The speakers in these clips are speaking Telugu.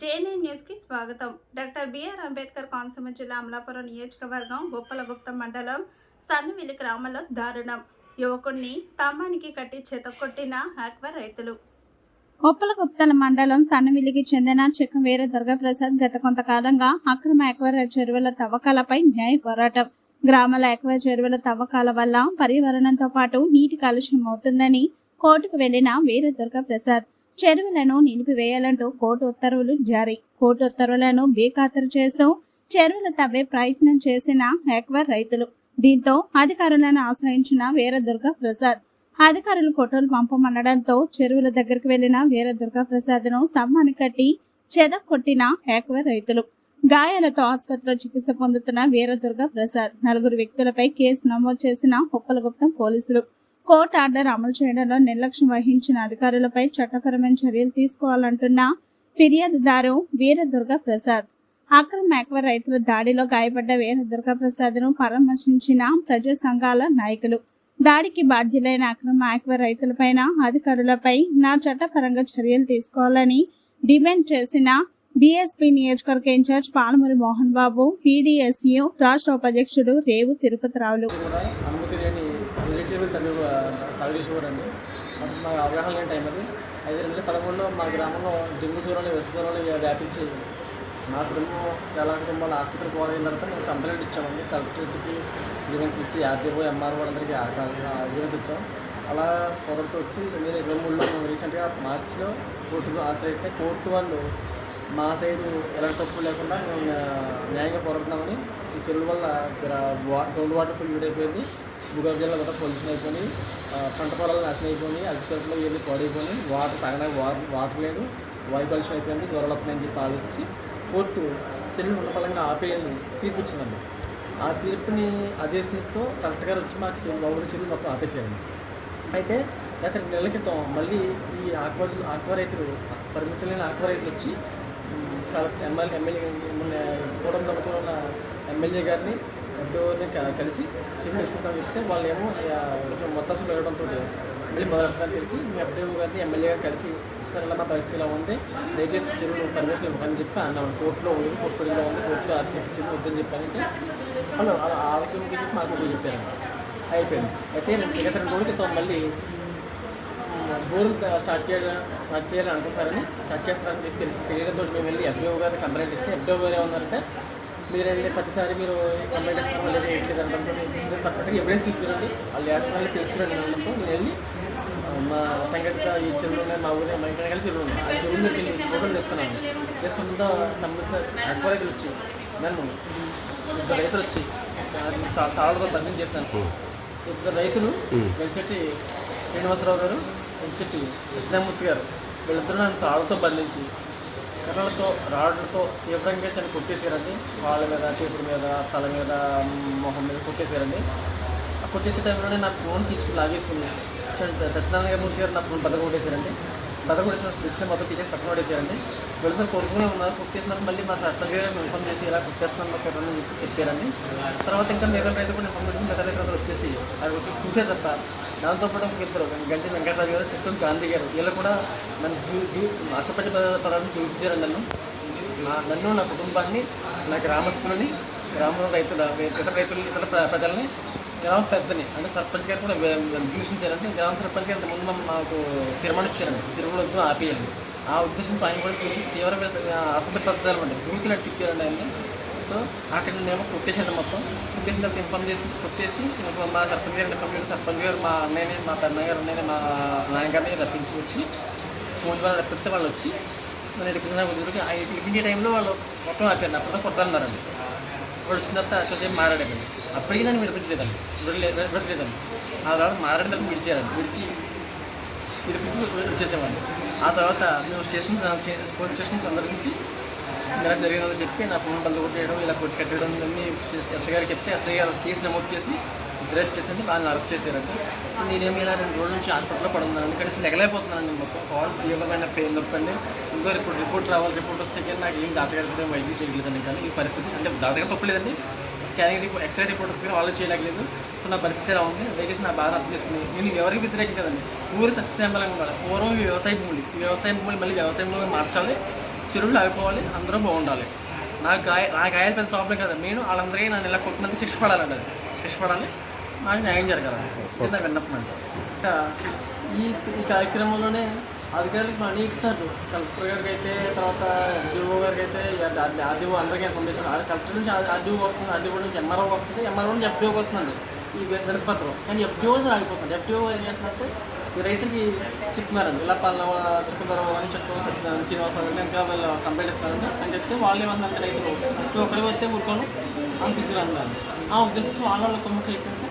జేఎన్ఎన్ న్యూస్కి స్వాగతం. డాక్టర్ బిఆర్ అంబేద్కర్ కోనసీమ జిల్లా అమలాపురం నియోజకవర్గం గొప్పలగుప్తం మండలం సన్నవిల్లి గ్రామంలో దారుణం. యువకుణ్ణి స్తంభానికి కట్టి చెతకొట్టిన ఆక్వా రైతులు. గొప్పలగుప్తల మండలం సన్నవిల్లికి చెందిన చెక్కవీర దుర్గప్రసాద్ గత కొంతకాలంగా అక్రమ ఎక్వైర్ చెరువుల తవ్వకాలపై న్యాయ పోరాటం. గ్రామాల ఎక్వైర్ చెరువుల తవ్వకాల వల్ల పర్యావరణంతో పాటు నీటి కాలుష్యం అవుతుందని కోర్టుకు వెళ్ళిన వీర దుర్గప్రసాద్ చెరువులను నిలిపివేయాలంటూ కోర్టు ఉత్తర్వులు జారీ. కోర్టు ఉత్తర్వులను బేఖాతరు చేస్తూ చెరువులు తవ్వే ప్రయత్నం చేసిన ఎక్వర్ రైతులు. దీంతో అధికారులను ఆశ్రయించిన వీరదుర్గ ప్రసాద్. అధికారులు ఫోటోలు పంపమనడంతో చెరువుల దగ్గరికి వెళ్ళిన వీరదుర్గ ప్రసాద్ను స్తంభాన్ని కట్టి చెద కొట్టిన ఎక్వర్ రైతులు. గాయాలతో ఆసుపత్రిలో చికిత్స పొందుతున్న వీరదుర్గ ప్రసాద్. నలుగురు వ్యక్తులపై కేసు నమోదు చేసిన ఉప్పలగుప్తం పోలీసులు. కోర్టు ఆర్డర్ అమలు చేయడంలో నిర్లక్ష్యం వహించిన అధికారులపై చట్టపరమైన చర్యలు తీసుకోవాలంటున్న ఫిర్యాదుదారు వీరదుర్గ ప్రసాద్. అక్రమ ఎక్వర్ రైతుల దాడిలో గాయపడ్డ వీరదుర్గ ప్రసాద్ను పరామర్శించిన ప్రజా సంఘాల నాయకులు. దాడికి బాధ్యులైన అక్రమ ఎక్వర్ రైతులపైన అధికారులపై నా చట్టపరంగా చర్యలు తీసుకోవాలని డిమాండ్ చేసిన బీఎస్పీ నియోజకవర్గ incharge Palamuri Mohan Babu P D S U రాష్ట్ర ఉపాధ్యక్షుడు రేవు తిరుపతిరావులు. రావులు అనుమతి లేని రిలేటివ్ తల్లి సాగు చేసేవారండి మాకు అవగాహన లేని టైం అది ఐదు రెండు పదమూడులో మా గ్రామంలో డెంగ్యూ దూరంలో వెసు దూరంలో వ్యాపించి మా కుటుంబం చాలా కుటుంబాలు ఆసుపత్రికి పోయిన తర్వాత మేము కంప్లైంట్ ఇచ్చామండి. కలెక్టరేట్కి గ్రీవెన్స్ ఇచ్చి R D O M R O వాళ్ళందరికీ గ్రీవెన్స్ ఇచ్చాం. అలా పొగడుతూ వచ్చి రెండు వేల ఇరవై మూడులో మేము రీసెంట్గా మార్చిలో కోర్టుకు ఆశ్రయిస్తే కోర్టు వాళ్ళు మా సైడు ఎలాంటి తప్పు లేకుండా మేము న్యాయంగా పోరాడుతున్నామని ఈ చెరువుల వల్ల గ్రౌండ్ వాటర్ పొల్యూట్ అయిపోయింది. భూగర్భ జిల్లా కూడా పొల్యూషన్ అయిపోయి పంట పొలాలు నాశనం అయిపోయి అగ్రికల్చర్లో ఏది పాడైపోయి వాటర్ తాగడానికి వాటర్ వాటర్ లేదు వాయు కాలుష్యం అయిపోయింది జ్వరాలు వస్తున్నాయని చెప్పి ఆలోచించి కోర్టు చెరువులు ఉండపలంగా ఆపేయాలని తీర్పు ఇచ్చిందండి. ఆ తీర్పుని ఆదేశిస్తూ కలెక్టర్ గారు వచ్చి మాకు చెరువు బాబు మొత్తం ఆపేసేయండి అయితే గత రెండు నెలల క్రితం మళ్ళీ ఈ ఆక్వా ఆక్వా రైతులు పరిమితి లేని ఆక్వా రైతులు వచ్చి కలెక్టర్ ఎమ్మెల్యే ఎమ్మెల్యే మొన్న కూటమి ప్రభుత్వంలో ఉన్న ఎమ్మెల్యే గారిని ఎఫ్డోని కలిసి చెరువు తీసుకుంటాం ఇస్తే వాళ్ళు ఏమో కొంచెం మొత్తం వెళ్ళడంతో మళ్ళీ మొదలెట్టడానికి తెలిసి మీ ఎఫ్డీఓ గారిని ఎమ్మెల్యే గారు కలిసి సార్ ఇలా మా పరిస్థితి ఇలా ఉంది. దయచేసి చెరువు పర్మిషన్ ఇవ్వకని చెప్పి అన్నాం కోర్టులో ఉంది కోర్టు పరిధిలో ఉంది కోర్టులో ఆర్థిక చెరువు వద్దని చెప్పానంటే వాళ్ళు ఆరోగ్యం చెప్పి మాకు చెప్పారు. అయిపోయింది. అయితే మిగతా రెండు రోజుల క్రితం మళ్ళీ బోర్లు స్టార్ట్ చేయడం స్టార్ట్ చేయాలని అనుకుంటారని స్టార్ట్ చేస్తారని చెప్పి తెలిసి తెలియడంతో మేము వెళ్ళి ఎఫ్డీఓ గారికి కంప్లైంట్ ఇస్తే ఎఫ్డీఓ గారు ఏమన్నారంటే మీరు వెళ్ళి ప్రతిసారి మీరు కంప్లైంట్ ఇస్తారో లేదా ఏంటి అనడంతో మీరు పర్ఫెక్ట్గా ఎవిడెన్స్ తీసుకురండి. వాళ్ళు వేస్తారని తెలుసుకురండి అనడంతో నేను వెళ్ళి మా సంఘటిత ఈ చెరువులు ఉన్నాయి మా ఊరి మా ఇంటి చెరువులు ఉన్నాయి ఆ చెరువు దగ్గరికి వెళ్ళి ఫోటోలు తెస్తున్నాను. తెస్తుందో సంబంధిత ఎక్కువ రైతులు వచ్చి నన్ను ఇద్దరు రైతులు వచ్చి తాళ్ళతో బంధం చేస్తాను ఇద్దరు రైతులు వెలిచెట్టి శ్రీనివాసరావు గారు వెలిచెట్టి సత్యమూర్తి గారు వీళ్ళిద్దరూ నన్ను తాళ్ళతో బంధించి కర్రలతో రాడ్లతో తీవ్రంగా తను కొట్టేశారండి. వాళ్ళ మీద చేతుల మీద తల మీద మొహం మీద కొట్టేశారండి. ఆ కొట్టేసే టైంలోనే నా ఫోన్ తీసుకుని లాగేసుకుని సత్య- సత్యనారాయణ మూర్తి గారు నా ఫోన్ బద్దలు కొట్టేశారండి. బద్దలు కొట్టేసిన డిస్ప్లే మొత్తం టీచర్ పక్కన పడేశారండి వెళ్తున్న కొడుకునే ఉన్నారు. కొట్టేసినారు మళ్ళీ మా సత్యనారాయణ గారు ఇన్ఫార్మ్ చేసి ఇలా కొట్టేస్తున్నాను మా చెప్పి చెప్పారండి. తర్వాత ఇంకా మిగతా రైతు కూడా ఇన్ఫర్మేషన్ మిగతా అది వచ్చి చూసే తప్ప. దాంతోపాటు ఒక ఇద్దరు గంజి వెంకటరాజు గారు చిత్తూరు గాంధీ గారు. వీళ్ళు కూడా నన్ను దూ దూ ఆశపడి పదాలను చూపించారు నన్ను. నా నన్ను నా కుటుంబాన్ని నా గ్రామస్తులని గ్రామంలో రైతుల ఇతర రైతులు ఇతర ప్ర- ప్రజల్ని గ్రామ పెద్దని అంటే సర్పంచ్ గారు కూడా దూషించారంటే గ్రామ సర్పంచ్ గారు ముందు మాకు తీర్మానం ఇచ్చారండి. వద్దు ఆపేయాలి ఆ ఉద్దేశంతో ఆయన కూడా చూసి తీవ్ర అసభ్య పద్ధతులు అండి భూతులు అట్టిచ్చారండి ఆయన సో అక్కడ నేను కొట్టేసాను మొత్తం. కొట్టేసిన తర్వాత ఇన్ఫార్మ్ చేసి కొట్టేసి మా సర్పంచ్ గారు ఇన్ఫార్మ్ సర్పంచ్ గారు మా అన్నయ్యని మా పెద్దయ్య గారు అన్నయ్యని మా నాన్నగారిని రప్పించుకొచ్చి ఫోన్ ద్వారా రప్పిస్తే వాళ్ళు వచ్చి నేను ఎడుకున్న కుదురుకి ఆ టైంలో వాళ్ళు మొత్తం ఆపారు. అప్పుడు కొట్టాలన్నారండి వాళ్ళు వచ్చిన తర్వాత కొంచెం మారాడండి. అప్పటికి నన్ను విడిపించలేదండి. విడిపించలేదండి ఆ తర్వాత మారాడిన తర్వాత విడిచేయాలండి. విడిచి విడిపించి వచ్చేసామండి. ఆ తర్వాత మేము స్టేషన్ పోలీస్ స్టేషన్ సందర్శించి ఇలా జరిగిందని చెప్పి నా ఫోన్ బల్ల కొట్టేయడం ఇలా కొట్టి కట్టడం అన్ని ఎస్ఐ గారికి చెప్తే ఎస్ఐ గారు కేసు నమోదు చేసి ఫిర్యాదు చేసింది వాళ్ళని అరెస్ట్ చేశారండి సో నేనేమి ఇలా రెండు రోజుల నుంచి హాస్పిటల్లో పడుతున్నాను కనీసం నెగలేకపోతున్నాను మొత్తం. కాల్ తీవ్రమైన పెయిన్ నొప్పండి. ఇంకో ఇప్పుడు రిపోర్ట్ రావాలి రిపోర్ట్ వస్తే కానీ నాకు ఏం దాటగలిగితే వైద్యం చేయలేదండి కానీ ఈ పరిస్థితి అంటే దాటగా తప్పలేదండి scanning report x ray report వచ్చిన వాళ్ళు చేయలేకలేదు సో నా పరిస్థితి ఎలా ఉంది? దయచేసి నా బాధ అర్థం చేసుకుని నేను ఎవరికి వ్యతిరేకం కదండి. ఊరు సస్యశ్యామలంగా ఉండాలి. పూర్వం వ్యవసాయ భూములు వ్యవసాయ భూములు మళ్ళీ వ్యవసాయ భూములు మార్చాలి. చెరువులు ఆగిపోవాలి అందరూ బాగుండాలి. నాకు గాయ నా గాయాలు పెద్ద ప్రాబ్లం కదా. నేను వాళ్ళందరికీ నన్ను ఇలా కొట్టినందుకు శిక్ష పడాలండి అది శిక్ష పడాలి నాకు న్యాయం జరగాలి. నా విన్నపం ఇంకా ఈ ఈ కార్యక్రమంలోనే అధికారులకు మనీ ఇస్తారు. కలెక్టర్ గారికి అయితే తర్వాత డిఓ గారికి అయితే ఆర్డీఓ అందరికీ ఇన్ఫర్మేషన్. కలెక్టర్ నుంచి ఆర్డీఓ వస్తుంది ఆర్డీఓ నుంచి ఎంఆర్ఓ వస్తుంది. ఎంఆర్ఓ నుంచి ఎఫ్డీఓకి వస్తుందండి. ఈ వినతి పత్రం కానీ ఎఫ్డీఓ ఆగిపోతుంది ఎఫ్డీఓ ఏం చేస్తున్నారంటే ఈ రైతులకి చెప్తున్నారండి ఇలా పాలన చెప్పుతారు అని చెప్తున్నారు శ్రీనివాసరావు గారు ఇంకా వీళ్ళు కంప్లైంట్ ఇస్తారండి అని చెప్తే వాళ్ళు ఏమన్నారంటే రైతులు నువ్వు ఒక్కరికి వస్తే ఊరుకోను అని తీసుకురాన్నారు ఆ ఉద్దేశం వాళ్ళ వాళ్ళ కొమ్మకి ఏంటంటే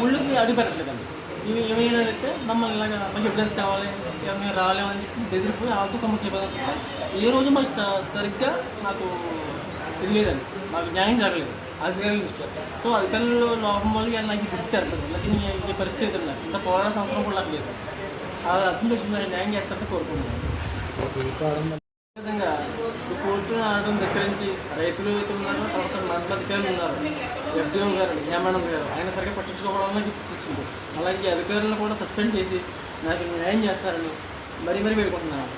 ఊళ్ళోకి అడుగు పెట్టట్లేదండి. ఇవి ఏమైనారంటే మమ్మల్ని ఇలాగ మాకు ఎవిడెన్స్ కావాలి ఇక మేము రాలేమని చెప్పి బెదిరిపోయి వాళ్ళతో కొమ్మకి ఇవ్వదంటే ఏ రోజు మాకు సరిగ్గా నాకు తెలియదండి మాకు న్యాయం జరగలేదు. అధికారులు ఇస్తారు సో అధికారులు లోపం వల్ల నాకు ఇది ఇస్తారు లేకపోతే ఈ పరిస్థితి లేదు నాకు. ఇంత పోరాడ సంవత్సరం కూడా నాకు లేదు. అది అర్థం చేసుకుని న్యాయం చేస్తారని కోరుకుంటున్నాను. విధంగా ఈ కోర్టును ఆడడం దగ్గర నుంచి రైతులు అయితే ఉన్నారు తర్వాత మండల అధికారులు ఉన్నారు. ఎఫ్డిఓ గారు హేమానంద్ గారు ఆయన సరిగ్గా పట్టించుకోవడం వల్ల నాకు అలాగే అధికారులను కూడా సస్పెండ్ చేసి నాకు న్యాయం చేస్తారని మరీ మరీ వేడుకుంటున్నాను.